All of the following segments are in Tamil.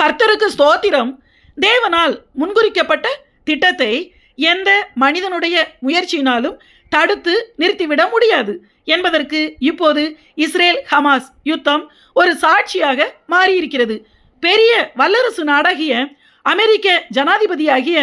கர்த்தருக்கு ஸ்தோத்திரம். தேவனால் முன்குறிக்கப்பட்ட திட்டத்தை எந்த மனிதனுடைய முயற்சியினாலும் தடுத்து நிறுத்திவிட முடியாது. என்பதற்கு இப்போது இஸ்ரேல் ஹமாஸ் யுத்தம் ஒரு சாட்சியாக மாறியிருக்கிறது. பெரிய வல்லரசு நாடாகிய அமெரிக்க ஜனாதிபதியாகிய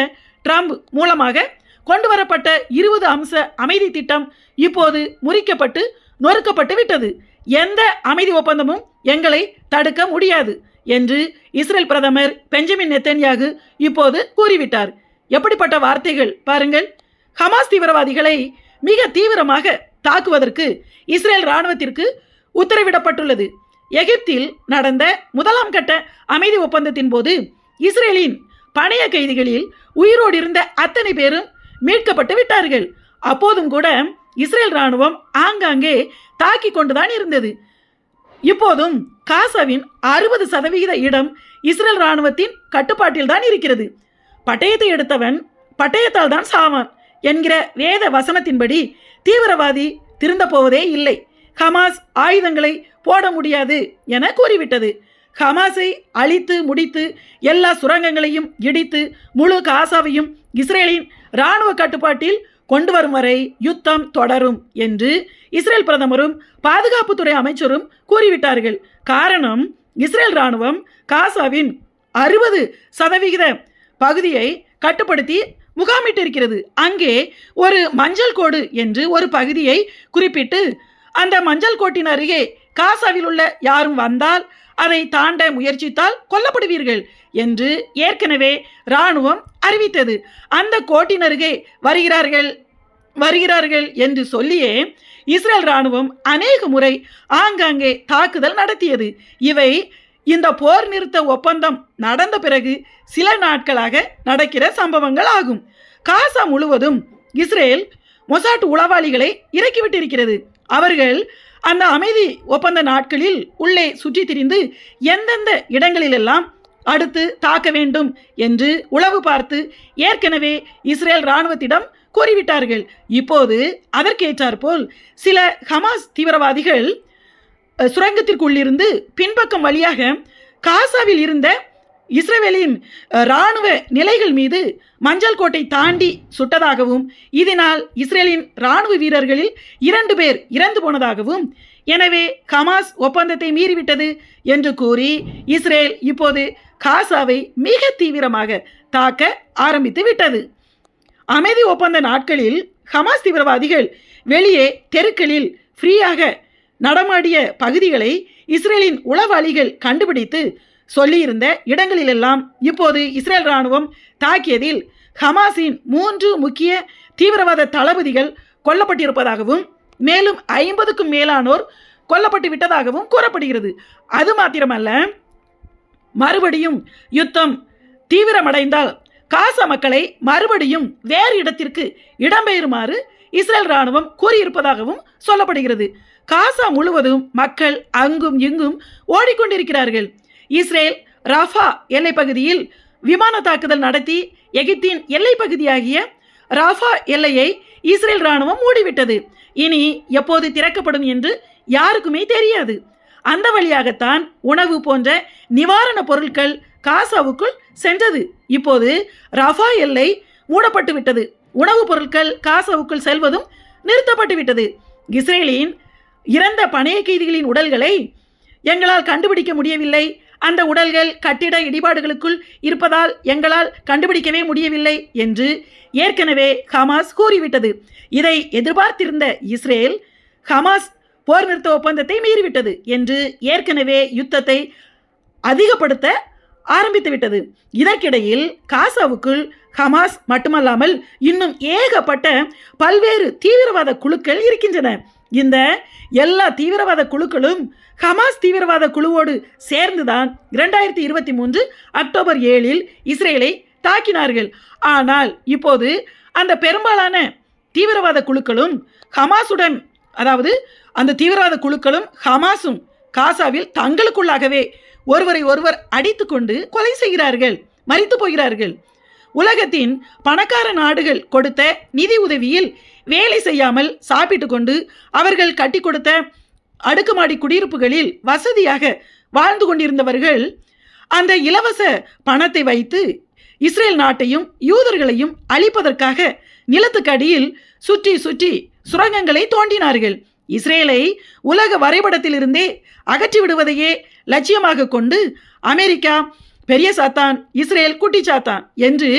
ட்ரம்ப் மூலமாக கொண்டு வரப்பட்ட இருபது அம்ச அமைதி திட்டம் இப்போது முறிக்கப்பட்டு நொறுக்கப்பட்டு விட்டது. எந்த அமைதி ஒப்பந்தமும் எங்களை தடுக்க முடியாது. என்று இஸ்ரேல் பிரதமர் பெஞ்சமின் நெத்தன்யாகு இப்போது கூறிவிட்டார். எப்படிப்பட்ட வார்த்தைகள் பாருங்கள். ஹமாஸ் தீவிரவாதிகளை மிக தீவிரமாக தாக்குவதற்கு இஸ்ரேல் இராணுவத்திற்கு உத்தரவிடப்பட்டுள்ளது. எகிப்தில் நடந்த முதலாம் கட்ட அமைதி ஒப்பந்தத்தின் போது இஸ்ரேலின் பணைய கைதிகளில் உயிரோடு இருந்த அத்தனை பேரும் மீட்கப்பட்டு விட்டார்கள். அப்போதும் கூட இஸ்ரேல் இராணுவம் ஆங்காங்கே தாக்கி கொண்டுதான் இருந்தது. இப்போதும் காசாவின் அறுபது சதவிகித இடம் இஸ்ரேல் இராணுவத்தின் கட்டுப்பாட்டில் தான் இருக்கிறது. பட்டயத்தை எடுத்தவன் பட்டயத்தால் தான் சாவான் என்கிற வேத வசனத்தின்படி தீவிரவாதி திருந்த போவதே இல்லை. ஹமாஸ் ஆயுதங்களை போட முடியாது என கூறிவிட்டது. ஹமாஸை அழித்து முடித்து எல்லா சுரங்கங்களையும் இடித்து முழு காசாவையும் இஸ்ரேலின் இராணுவ கட்டுப்பாட்டில் கொண்டு வரும் வரை யுத்தம் தொடரும் என்று இஸ்ரேல் பிரதமரும் பாதுகாப்புத்துறை அமைச்சரும் கூறிவிட்டார்கள். காரணம் இஸ்ரேல் இராணுவம் காசாவின் அறுபது சதவிகித பகுதியை கட்டுப்படுத்தி முகாமிட்டிருக்கிறது. அங்கே ஒரு மஞ்சள் கோடு என்று ஒரு பகுதியை குறிப்பிட்டு அந்த மஞ்சள் கோட்டின் அருகே காசாவில் உள்ள யாரும் வந்தால் அதை தாண்ட முயற்சித்தால் கொல்லப்படுவீர்கள் என்று ஏற்கனவே இராணுவம் அறிவித்தது. அந்த கோட்டினருகே வருகிறார்கள் வருகிறார்கள் என்று சொல்லியே இஸ்ரேல் இராணுவம் அநேக முறை ஆங்காங்கே தாக்குதல் நடத்தியது. இவை இந்த போர் நிறுத்த ஒப்பந்தம் நடந்த பிறகு சில நாட்களாக நடக்கிற சம்பவங்கள் ஆகும். காசா முழுவதும் இஸ்ரேல் மொசாட் உளவாளிகளை இறக்கிவிட்டிருக்கிறது. அவர்கள் அந்த அமைதி ஒப்பந்த நாட்களில் உள்ளே சுற்றி திரிந்து எந்தெந்த இடங்களிலெல்லாம் அடுத்து தாக்க வேண்டும் என்று உளவு பார்த்து ஏற்கனவே இஸ்ரேல் இராணுவத்திடம் கூறிவிட்டார்கள். இப்போது அதற்கேற்றாற்போல் சில ஹமாஸ் தீவிரவாதிகள் சுரங்கத்திற்குள்ளிருந்து பின்பக்கம் வழியாக காசாவில் இருந்த இஸ்ரேலின் இராணுவ நிலைகள் மீது மஞ்சள் கோட்டை தாண்டி சுட்டதாகவும் இதனால் இஸ்ரேலின் இராணுவ வீரர்களில் இரண்டு பேர் இறந்து போனதாகவும் எனவே ஹமாஸ் ஒப்பந்தத்தை மீறிவிட்டது என்று கூறி இஸ்ரேல் இப்போது காசாவை மிக தீவிரமாக தாக்க ஆரம்பித்து விட்டது. அமைதி ஒப்பந்த நாட்களில் ஹமாஸ் தீவிரவாதிகள் வெளியே தெருக்களில் ஃப்ரீயாக நடமாடிய பகுதிகளை இஸ்ரேலின் உளவாளிகள் கண்டுபிடித்து சொல்லியிருந்த இடங்களிலெல்லாம் இப்போது இஸ்ரேல் இராணுவம் தாக்கியதில் ஹமாஸின் மூன்று முக்கிய தீவிரவாத தளபதிகள் கொல்லப்பட்டிருப்பதாகவும் மேலும் ஐம்பதுக்கும் மேலானோர் கொல்லப்பட்டு விட்டதாகவும் கூறப்படுகிறது. அது மாத்திரமல்ல மறுபடியும் யுத்தம் தீவிரமடைந்தால் காசா மக்களை மறுபடியும் வேறு இடத்திற்கு இடம்பெயருமாறு இஸ்ரேல் ராணுவம் கூறியிருப்பதாகவும் சொல்லப்படுகிறது. காசா முழுவதும் மக்கள் அங்கும் இங்கும் ஓடிக்கொண்டிருக்கிறார்கள். இஸ்ரேல் ரஃபா எல்லை பகுதியில் விமான தாக்குதல் நடத்தி எகிப்தின் எல்லை பகுதியாகிய ராஃபா எல்லையை இஸ்ரேல் ராணுவம் மூடிவிட்டது. இனி எப்போது திறக்கப்படும் என்று யாருக்குமே தெரியாது. அந்த வழியாகத்தான் உணவு போன்ற நிவாரணப் பொருட்கள் காசாவுக்குள் சென்றது. இப்போது ரஃபா எல்லை மூடப்பட்டு விட்டது உணவுப் பொருட்கள் காசாவுக்குள் செல்வதும் நிறுத்தப்பட்டு விட்டது இஸ்ரேலின் இறந்த பணைய கைதிகளின் உடல்களை எங்களால் கண்டுபிடிக்க முடியவில்லை. அந்த உடல்கள் கட்டிட இடிபாடுகளுக்குள் இருப்பதால் எங்களால் கண்டுபிடிக்கவே முடியவில்லை என்று ஏற்கனவே ஹமாஸ் கூறிவிட்டது. இதை எதிர்பார்த்திருந்த இஸ்ரேல் ஹமாஸ் போர் நிறுத்த ஒப்பந்தத்தை மீறிவிட்டது என்று ஏற்கனவே யுத்தத்தை அதிகப்படுத்த ஆரம்பித்து விட்டது இதற்கிடையில் காசாவுக்குள் ஹமாஸ் மட்டுமல்லாமல் இன்னும் ஏகப்பட்ட பல்வேறு தீவிரவாத குழுக்கள் இருக்கின்றன. இந்த எல்லா தீவிரவாத குழுக்களும் ஹமாஸ் தீவிரவாத குழுவோடு சேர்ந்துதான் இரண்டாயிரத்தி இருபத்தி மூன்று அக்டோபர் ஏழில் இஸ்ரேலை தாக்கினார்கள். ஆனால் இப்போது அந்த பெரும்பாலான தீவிரவாத குழுக்களும் ஹமாஸுடன் அதாவது அந்த தீவிரவாத குழுக்களும் ஹமாஸும் காசாவில் தங்களுக்குள்ளாகவே ஒருவரை ஒருவர் அடித்துக்கொண்டு கொலை செய்கிறார்கள் மறித்து போகிறார்கள். உலகத்தின் பணக்கார நாடுகள் கொடுத்த நிதி உதவியில் வேலை செய்யாமல் சாப்பிட்டு கொண்டு அவர்கள் கட்டி கொடுத்த அடுக்குமாடி குடியிருப்புகளில் வசதியாக வாழ்ந்து கொண்டிருந்தவர்கள் அந்த இலவச பணத்தை வைத்து இஸ்ரேல் நாட்டையும் யூதர்களையும் அழிப்பதற்காக நிலத்துக்கடியில் சுற்றி சுற்றி சுரங்கங்களை தோண்டினார்கள். இஸ்ரேலை உலக வரைபடத்திலிருந்தே அகற்றி விடுவதையே லட்சியமாக கொண்டு அமெரிக்கா பெரிய சாத்தான் இஸ்ரேல் குட்டி சாத்தான் என்று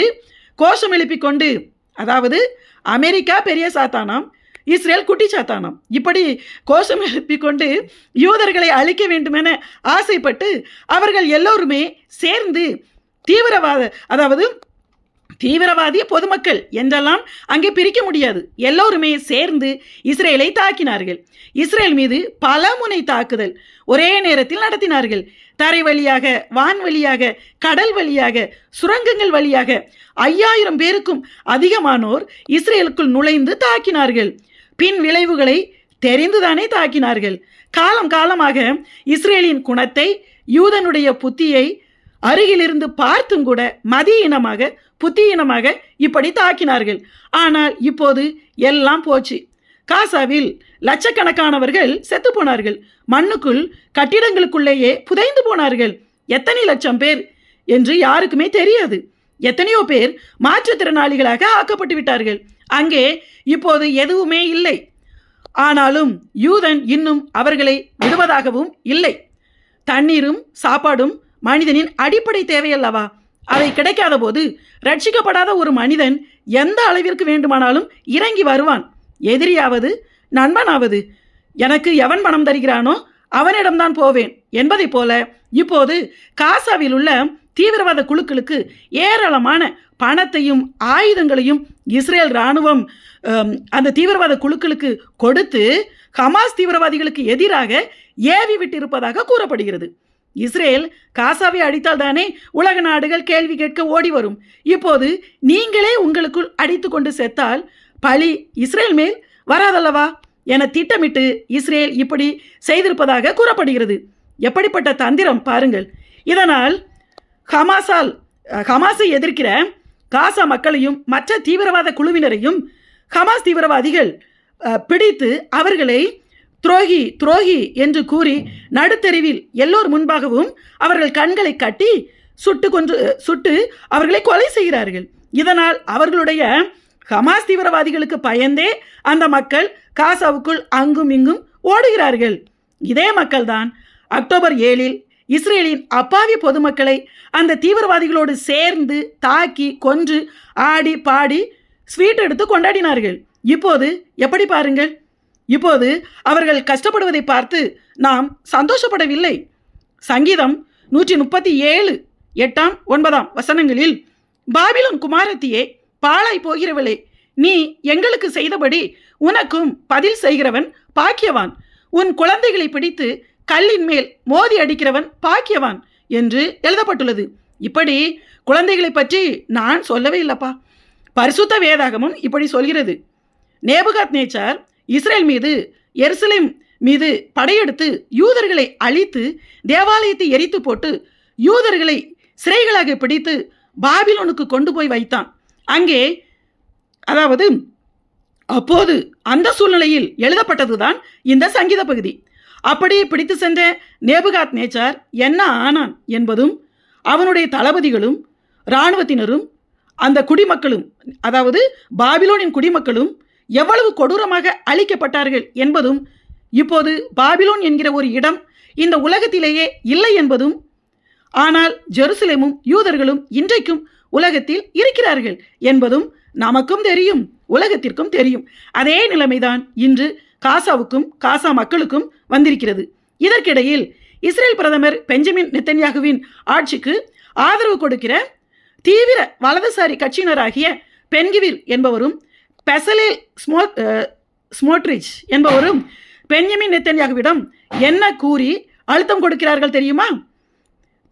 கோஷம் எழுப்பிக் கொண்டு அதாவது அமெரிக்கா பெரிய சாத்தானாம் இஸ்ரேல் குட்டிச்சாத்தானாம். இப்படி கோஷம் எழுப்பிக்கொண்டு யூதர்களை அழிக்க வேண்டுமென ஆசைப்பட்டு அவர்கள் எல்லோருமே சேர்ந்து தீவிரவாத அதாவது தீவிரவாதி பொதுமக்கள் என்றெல்லாம் அங்கே பிரிக்க முடியாது. எல்லோருமே சேர்ந்து இஸ்ரேலை தாக்கினார்கள். இஸ்ரேல் மீது பல முனை தாக்குதல் ஒரே நேரத்தில் நடத்தினார்கள். தரை வழியாக வான் வழியாக கடல் வழியாக சுரங்கங்கள் வழியாக ஐயாயிரம் பேருக்கும் அதிகமானோர் இஸ்ரேலுக்குள் நுழைந்து தாக்கினார்கள். பின் விளைவுகளை தெரிந்துதானே தாக்கினார்கள். காலம் காலமாக இஸ்ரேலின் குணத்தை யூதனுடைய புத்தியை அருகிலிருந்து பார்த்தும் கூட மதியினமாக புத்தியினமாக இப்படி தாக்கினார்கள். ஆனால் இப்போது எல்லாம் போச்சு. காசாவில் லட்சக்கணக்கானவர்கள் செத்து போனார்கள். மண்ணுக்குள் கட்டிடங்களுக்குள்ளேயே புதைந்து போனார்கள். எத்தனை லட்சம் பேர் என்று யாருக்குமே தெரியாது. எத்தனையோ பேர் மாற்றுத்திறனாளிகளாக ஆக்கப்பட்டு விட்டார்கள். அங்கே இப்போது எதுவுமே இல்லை. ஆனாலும் யூதன் இன்னும் அவர்களை விடுவதாகவும் இல்லை. தண்ணீரும் சாப்பாடும் மனிதனின் அடிப்படை தேவையல்லவா? அதை கிடைக்காத போது ரட்சிக்கப்படாத ஒரு மனிதன் எந்த அளவிற்கு வேண்டுமானாலும் இறங்கி வருவான். எதிரியாவது நண்பனாவது எனக்கு எவன் பணம் தருகிறானோ அவனிடம்தான் போவேன் என்பதைப் போல இப்போது காசாவில் உள்ள தீவிரவாத குழுக்களுக்கு ஏராளமான பணத்தையும் ஆயுதங்களையும் இஸ்ரேல் இராணுவம் அந்த தீவிரவாத குழுக்களுக்கு கொடுத்து ஹமாஸ் தீவிரவாதிகளுக்கு எதிராக ஏவி விட்டிருப்பதாக கூறப்படுகிறது. இஸ்ரேல் காசாவை அடித்தால் தானே உலக நாடுகள் கேள்வி கேட்க ஓடி வரும். இப்போது நீங்களே உங்களுக்குள் அடித்து கொண்டு செத்தால் பழி இஸ்ரேல் மேல் வராதல்லவா என திட்டமிட்டு இஸ்ரேல் இப்படி செய்திருப்பதாக கூறப்படுகிறது. எப்படிப்பட்ட தந்திரம் பாருங்கள். இதனால் ஹமாஸால் ஹமாஸை எதிர்க்கிற காசா மக்களையும் மற்ற தீவிரவாத குழுவினரையும் ஹமாஸ் தீவிரவாதிகள் பிடித்து அவர்களை துரோகி துரோகி என்று கூறி நடுத்தெருவில் எல்லோர் முன்பாகவும் அவர்கள் கண்களை கட்டி சுட்டு கொன்று சுட்டு அவர்களை கொலை செய்கிறார்கள். இதனால் அவர்களுடைய ஹமாஸ் தீவிரவாதிகளுக்கு பயந்தே அந்த மக்கள் காசாவுக்குள் அங்கும் இங்கும் ஓடுகிறார்கள். இதே மக்கள்தான் அக்டோபர் ஏழில் இஸ்ரேலின் அப்பாவி பொதுமக்களை அந்த தீவிரவாதிகளோடு சேர்ந்து தாக்கி கொன்று ஆடி பாடி ஸ்வீட் எடுத்து கொண்டாடினார்கள். இப்போது எப்படி பாருங்கள்? இப்போது அவர்கள் கஷ்டப்படுவதை பார்த்து நாம் சந்தோஷப்படவில்லை. சங்கீதம் நூற்றி முப்பத்தி ஏழு எட்டாம் ஒன்பதாம் வசனங்களில் பாபிலோன் குமாரத்தியே பாழாய் போகிறவளே நீ எங்களுக்கு செய்தபடி உனக்கும் பதில் செய்கிறவன் பாக்கியவான். உன் குழந்தைகளை பிடித்து கல்லின் மேல் மோதி அடிக்கிறவன் பாக்கியவான் என்று எழுதப்பட்டுள்ளது. இப்படி குழந்தைகளை பற்றி நான் சொல்லவே இல்லப்பா. பரிசுத்த வேதாகமும் இப்படி சொல்கிறது. நேபுகாத் நேச்சார் இஸ்ரேல் மீது எருசலேம் மீது படையெடுத்து யூதர்களை அழித்து தேவாலயத்தை எரித்து போட்டு யூதர்களை சிறைகளாக பிடித்து பாபிலோனுக்கு கொண்டு போய் வைத்தான். அங்கே அதாவது அப்போது அந்த சூழ்நிலையில் எழுதப்பட்டதுதான் இந்த சங்கீத பகுதி. அப்படி பிடித்து சென்ற நேபுகாத் நேச்சார் என்ன ஆனான் என்பதும் அவனுடைய தளபதிகளும் இராணுவத்தினரும் அந்த குடிமக்களும் அதாவது பாபிலோனின் குடிமக்களும் எவ்வளவு கொடூரமாக அழிக்கப்பட்டார்கள் என்பதும் இப்போது பாபிலோன் என்கிற ஒரு இடம் இந்த உலகத்திலேயே இல்லை என்பதும் ஆனால் ஜெருசலேமும் யூதர்களும் இன்றைக்கும் உலகத்தில் இருக்கிறார்கள் என்பதும் நமக்கும் தெரியும் உலகத்திற்கும் தெரியும். அதே நிலைமைதான் இன்று காசாவுக்கும் காசா மக்களுக்கும் வந்திருக்கிறது. இதற்கிடையில் இஸ்ரேல் பிரதமர் பெஞ்சமின் நெத்தன்யாகுவின் ஆட்சிக்கு ஆதரவு கொடுக்கிற தீவிர வலதுசாரி கட்சியினராகிய பென்கிவில் என்பவரும் பெசலேல் ஸ்மோ ஸ்மோட்ரிச் என்பவரும் பெஞ்சமின் நெத்தன்யாகுவிடம் என்ன கூறி அழுத்தம் கொடுக்கிறார்கள் தெரியுமா?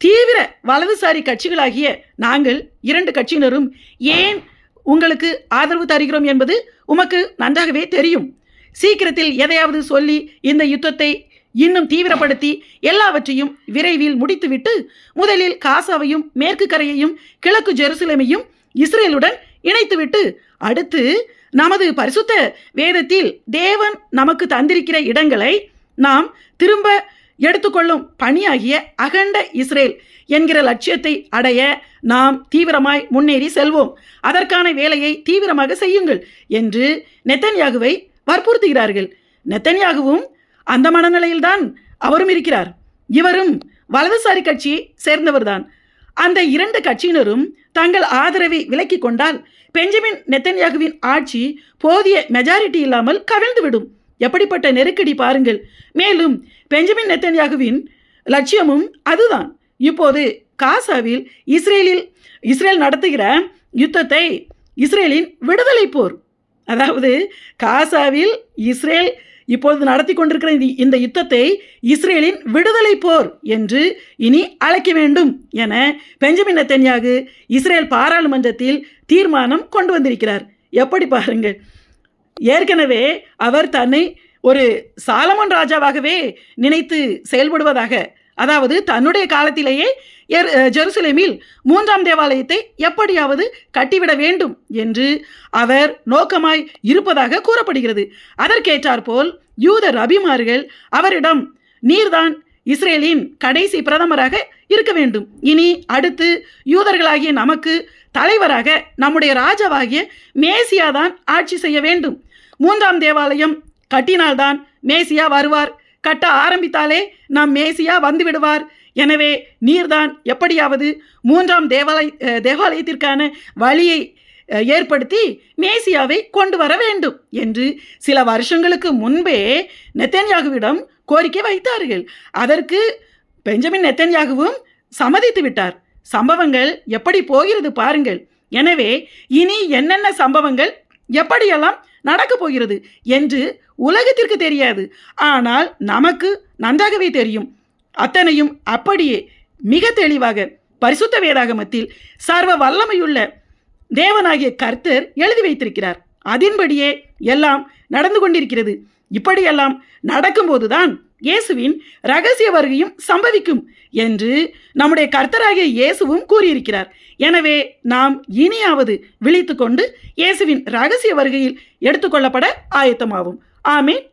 தீவிர வலதுசாரி கட்சிகளாகிய நாங்கள் இரண்டு கட்சியினரும் ஏன் உங்களுக்கு ஆதரவு தருகிறோம் என்பது உமக்கு நன்றாகவே தெரியும். சீக்கிரத்தில் எதையாவது சொல்லி இந்த யுத்தத்தை இன்னும் தீவிரப்படுத்தி எல்லாவற்றையும் விரைவில் முடித்துவிட்டு முதலில் காசாவையும் மேற்கு கரையையும் கிழக்கு ஜெருசலேமையும் இஸ்ரேலுடன் இணைத்துவிட்டு அடுத்து நமது பரிசுத்த வேதத்தில் தேவன் நமக்கு தந்திருக்கிற இடங்களை நாம் திரும்ப எடுத்துக்கொள்ளும் பணியாகிய அகண்ட இஸ்ரேல் என்கிற லட்சியத்தை அடைய நாம் தீவிரமாய் முன்னேறி செல்வோம். அதற்கான வேலையை தீவிரமாக செய்யுங்கள் என்று நெத்தன்யாகுவை வற்புறுத்துகிறார்கள். நெத்தனியாகவும் அந்த மனநிலையில்தான் அவரும் இருக்கிறார். இவரும் வலதுசாரி கட்சியை சேர்ந்தவர்தான். அந்த இரண்டு கட்சியினரும் தங்கள் ஆதரவை விலக்கிக் கொண்டால் பெஞ்சமின் நெத்தன்யாகுவின் ஆட்சி போதிய மெஜாரிட்டி இல்லாமல் கவிழ்ந்துவிடும் எப்படிப்பட்ட நெருக்கடி பாருங்கள். மேலும் பெஞ்சமின் நெத்தன்யாகுவின் லட்சியமும் அதுதான். இப்போது காசாவில் இஸ்ரேலில் இஸ்ரேல் நடத்துகிற யுத்தத்தை இஸ்ரேலின் விடுதலை போர் அதாவது காசாவில் இஸ்ரேல் இப்பொழுது நடத்தி கொண்டிருக்கிற இந்த- யுத்தத்தை இஸ்ரேலின் விடுதலை போர் என்று இனி அழைக்க வேண்டும் என பெஞ்சமின் நெத்தன்யாகு இஸ்ரேல் பாராளுமன்றத்தில் தீர்மானம் கொண்டு வந்திருக்கிறார். எப்படி பாருங்கள். ஏற்கனவே அவர் தன்னை ஒரு சாலமன் ராஜாவாகவே நினைத்து செயல்படுவதாக அதாவது தன்னுடைய காலத்திலேயே எர்- ஜெருசலேமில் மூன்றாம் தேவாலயத்தை எப்படியாவது கட்டிவிட வேண்டும் என்று அவர் நோக்கமாய் இருப்பதாக கூறப்படுகிறது. அதற்கேற்றாற்போல் யூத ரபிமார்கள் அவரிடம் நீர்தான் இஸ்ரேலின் கடைசி பிரதமராக இருக்க வேண்டும். இனி அடுத்து யூதர்களாகிய நமக்கு தலைவராக நம்முடைய ராஜாவாகிய மேசியா தான் ஆட்சி செய்ய வேண்டும். மூன்றாம் தேவாலயம் கட்டினால்தான் மேசியா வருவார். கட்ட ஆரம்பித்தாலே நாம் மேசியா வந்து விடுவார் எனவே நீர்தான் எப்படியாவது மூன்றாம் தேவாலய தேவாலயத்திற்கான வழியை ஏற்படுத்தி மேசியாவை கொண்டு வர வேண்டும் என்று சில வருஷங்களுக்கு முன்பே நெத்தன்யாகுவிடம் கோரிக்கை வைத்தார்கள். அதற்கு பெஞ்சமின் நெத்தன்யாகுவும் சம்மதித்து விட்டார். சம்பவங்கள் எப்படி போகிறது பாருங்கள். எனவே இனி என்னென்ன சம்பவங்கள் எப்படியெல்லாம் நடக்கப் போகிறது என்று உலகத்திற்கு தெரியாது. ஆனால் நமக்கு நன்றாகவே தெரியும். அத்தனையும் அப்படியே மிக தெளிவாக பரிசுத்த வேதாகமத்தில் சர்வ வல்லமையுள்ள தேவனாகிய கர்த்தர் எழுதி வைத்திருக்கிறார். அதன்படியே எல்லாம் நடந்து கொண்டிருக்கிறது. இப்படியெல்லாம் நடக்கும்போதுதான் இயேசுவின் ரகசிய வருகையும் சம்பவிக்கும் என்று நம்முடைய கர்த்தராகிய இயேசுவும் கூறியிருக்கிறார். எனவே நாம் இனியாவது விழித்துக்கொண்டு இயேசுவின் ரகசிய வருகையில் எடுத்துக்கொள்ளப்பட ஆயத்தமாகும் ஆமீன்.